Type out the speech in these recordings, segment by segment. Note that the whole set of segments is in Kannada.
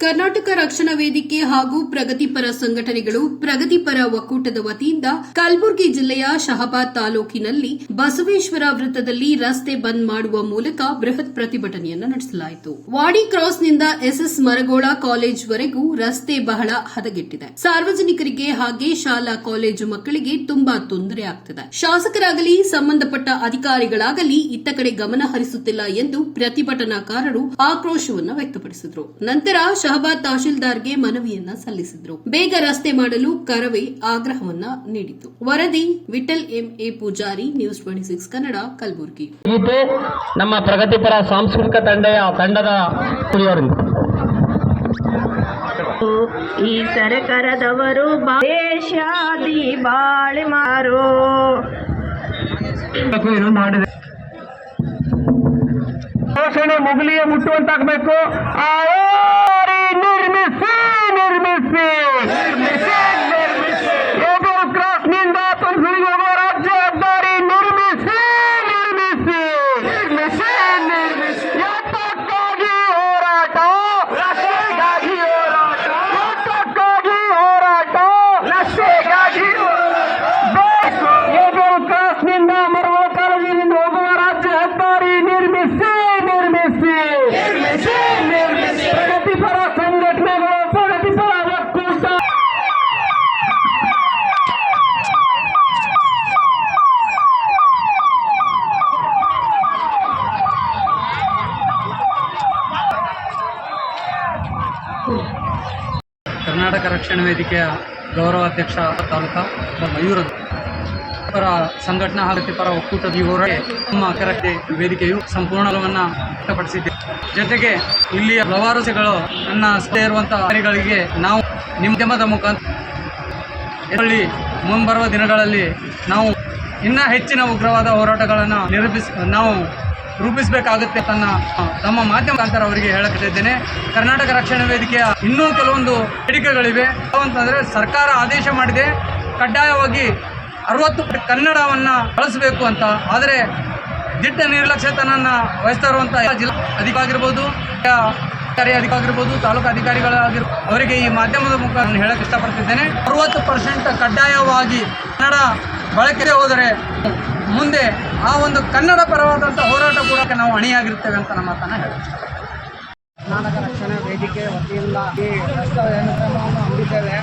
ಕರ್ನಾಟಕ ರಕ್ಷಣಾ ವೇದಿಕೆ ಹಾಗೂ ಪ್ರಗತಿಪರ ಸಂಘಟನೆಗಳು ಪ್ರಗತಿಪರ ಒಕ್ಕೂಟದ ವತಿಯಿಂದ ಕಲಬುರಗಿ ಜಿಲ್ಲೆಯ ಶಹಬಾದ್ ತಾಲೂಕಿನಲ್ಲಿ ಬಸವೇಶ್ವರ ವೃತ್ತದಲ್ಲಿ ರಸ್ತೆ ಬಂದ್ ಮಾಡುವ ಮೂಲಕ ಬೃಹತ್ ಪ್ರತಿಭಟನೆಯನ್ನು ನಡೆಸಲಾಯಿತು. ವಾಡಿ ಕ್ರಾಸ್ನಿಂದ ಎಸ್ಎಸ್ ಮರಗೋಳ ಕಾಲೇಜ್ವರೆಗೂ ರಸ್ತೆ ಬಹಳ ಹದಗೆಟ್ಟಿದೆ. ಸಾರ್ವಜನಿಕರಿಗೆ ಹಾಗೆ ಶಾಲಾ ಕಾಲೇಜು ಮಕ್ಕಳಿಗೆ ತುಂಬಾ ತೊಂದರೆ ಆಗ್ತಿದೆ. ಶಾಸಕರಾಗಲಿ, ಸಂಬಂಧಪಟ್ಟ ಅಧಿಕಾರಿಗಳಾಗಲಿ ಇತ್ತ ಕಡೆ ಗಮನ ಹರಿಸುತ್ತಿಲ್ಲ ಎಂದು ಪ್ರತಿಭಟನಾಕಾರರು ಆಕ್ರೋಶವನ್ನು ವ್ಯಕ್ತಪಡಿಸಿದರು. ನಂತರ ಶಹಬಾದ್ ತಹಶೀಲ್ದಾರ್ಗೆ ಮನವಿಯನ್ನ ಸಲ್ಲಿಸಿದ್ರು. ಬೇಗ ರಸ್ತೆ ಮಾಡಲು ಕರವೇ ಆಗ್ರಹವನ್ನ ನೀಡಿತು ವರದಿ Vittal M A Poojari news twenty six Kannada Kalaburagi. ನಮ್ಮ ಪ್ರಗತಿಪರ ಸಾಂಸ್ಕೃತಿಕ ತಂಡೆಯ ತಂಡದ ಈ ಸರ್ಕಾರದವರು ದೇಶಾದಿ ಬಾಳೆ ಮಾರೋ. ಶೋಷಣೆ ಮುಗಿಲಿಯ ಮುಟ್ಟುವಂತಾಗಬೇಕು ನಿರ್ಮಿಸಿ থাকবে ಕರ್ನಾಟಕ ರಕ್ಷಣಾ ವೇದಿಕೆಯ ಗೌರವಾಧ್ಯಕ್ಷ ತಾಲೂಕಾ ಮಯೂರ ಪರ ಸಂಘಟನಾ ಹಾಗೂ ಪರ ಒಕ್ಕೂಟದ ಇವರೇ ನಮ್ಮ ಕರಕ್ಕೆ ವೇದಿಕೆಯು ಸಂಪೂರ್ಣವನ್ನು ವ್ಯಕ್ತಪಡಿಸಿದೆ. ಜೊತೆಗೆ ಇಲ್ಲಿಯ ಹಲವಾರು ನನ್ನ ಸ್ಥೇ ಇರುವಂಥ ಅಧಿಕಾರಿಗಳಿಗೆ ನಾವು ನಿಮ್ದಮದ ಮುಖಾಂತರ ಮುಂಬರುವ ದಿನಗಳಲ್ಲಿ ನಾವು ಇನ್ನೂ ಹೆಚ್ಚಿನ ಉಗ್ರವಾದ ಹೋರಾಟಗಳನ್ನು ನಿರೂಪಿಸಿ, ನಾವು ರೂಪಿಸಬೇಕಾಗುತ್ತೆ ತನ್ನ ತಮ್ಮ ಮಾಧ್ಯಮ ಅಂತರ ಅವರಿಗೆ ಹೇಳಕ್ಕಿದ್ದೇನೆ ಕರ್ನಾಟಕ ರಕ್ಷಣಾ ವೇದಿಕೆಯ ಇನ್ನೂ ಕೆಲವೊಂದು ಬೇಡಿಕೆಗಳಿವೆ. ಅಂತಂದ್ರೆ ಸರ್ಕಾರ ಆದೇಶ ಮಾಡಿದೆ. ಕಡ್ಡಾಯವಾಗಿ ಅರವತ್ತು ಕನ್ನಡವನ್ನು ಬಳಸಬೇಕು ಅಂತ. ಆದರೆ ದಿಟ್ಟ ನಿರ್ಲಕ್ಷ್ಯತನನ್ನು ವಹಿಸ್ತಾ ಇರುವಂಥ ಜಿಲ್ಲಾ ಅಧಿಕಾರಿ ಆಗಿರ್ಬೋದು ಅಧಿಕಾರಿ ಅಧಿಕ ಆಗಿರ್ಬೋದು ತಾಲೂಕು ಅಧಿಕಾರಿಗಳಾಗಿರ್ ಅವರಿಗೆ ಈ ಮಾಧ್ಯಮದ ಮುಖ ನಾನು ಹೇಳಕ್ಕೆ ಇಷ್ಟಪಡ್ತಿದ್ದೇನೆ. ಅರವತ್ತು ಪರ್ಸೆಂಟ್ ಕಡ್ಡಾಯವಾಗಿ ಕನ್ನಡ ಬಳಕೆಗೆ ಹೋದರೆ ಮುಂದೆ ಆ ಒಂದು ಕನ್ನಡ ಪರವಾದಂಥ ಹೋರಾಟ ಕೂಡ ನಾವು ಅಣಿಯಾಗಿರ್ತೇವೆ ಅಂತ ನಮ್ಮ ಮಾತನ್ನು ಹೇಳ್ತೀವಿ ಕರ್ನಾಟಕ ರಕ್ಷಣಾ ವೇದಿಕೆ ವತಿಯಿಂದ ಈ ರಸ್ತೆ ಅನುಕ್ರಮವನ್ನು ಹಮ್ಮಿದ್ದೇವೆ.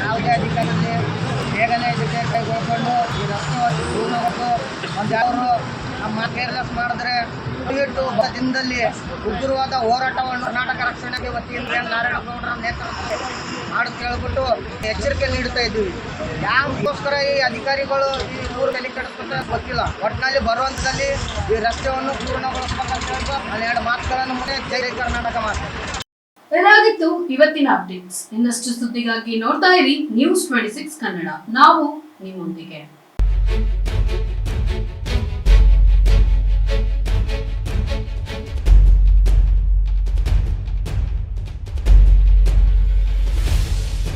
ಯಾವುದೇ ಅಧಿಕಾರಿಯಲ್ಲಿ ಬೇಗನೆ ಇದಕ್ಕೆ ಕೈಗೊಳ್ಕೊಂಡು ಈ ರಸ್ತೆ ಒಂದು ನಮ್ಮ ಕೇರ್ಲೆಸ್ ಮಾಡಿದ್ರೆ ಬರ ದಿನದಲ್ಲಿ ಉಗ್ರವಾದ ಹೋರಾಟವನ್ನು ಕರ್ನಾಟಕ ರಕ್ಷಣೆಗೆ ವತಿಯಿಂದ ನಾರಾಯಣಗೌಡರ ನೇತೃತ್ವದಲ್ಲಿ ಮಾಡುತ್ತ ಕೇಳ್ಬಿಟ್ಟು ಎಚ್ಚರಿಕೆ ನೀಡ್ತಾ ಇದ್ದೀವಿ ಯಾವಕ್ಕೋಸ್ಕರ ಈ ಅಧಿಕಾರಿಗಳು ಈ ಊರು ಬೆಲೆ ಕೆಡಿಸ್ಕೊಂತ ಗೊತ್ತಿಲ್ಲ. ಒಟ್ಟಿನಲ್ಲಿ ಬರುವಂತದಲ್ಲಿ ಈ ರಸ್ತೆಯನ್ನು ಪೂರ್ಣಗೊಳಿಸ್ಬೇಕಂತ ಹೇಳ್ಬೋದು ಎರಡು ಮಾತುಗಳನ್ನು ಮುಂದೆ ಜೈ ಕರ್ನಾಟಕ ಮಾತು. ಇದಾಗಿತ್ತು ಇವತ್ತಿನ ಅಪ್ಡೇಟ್ಸ್. ಇನ್ನಷ್ಟು ಸುದ್ದಿಗಾಗಿ ನೋಡ್ತಾ ಇರಿ ನ್ಯೂಸ್ ಟ್ವೆಂಟಿ ಸಿಕ್ಸ್ ಕನ್ನಡ. ನಾವು ನಿಮ್ಮೊಂದಿಗೆ.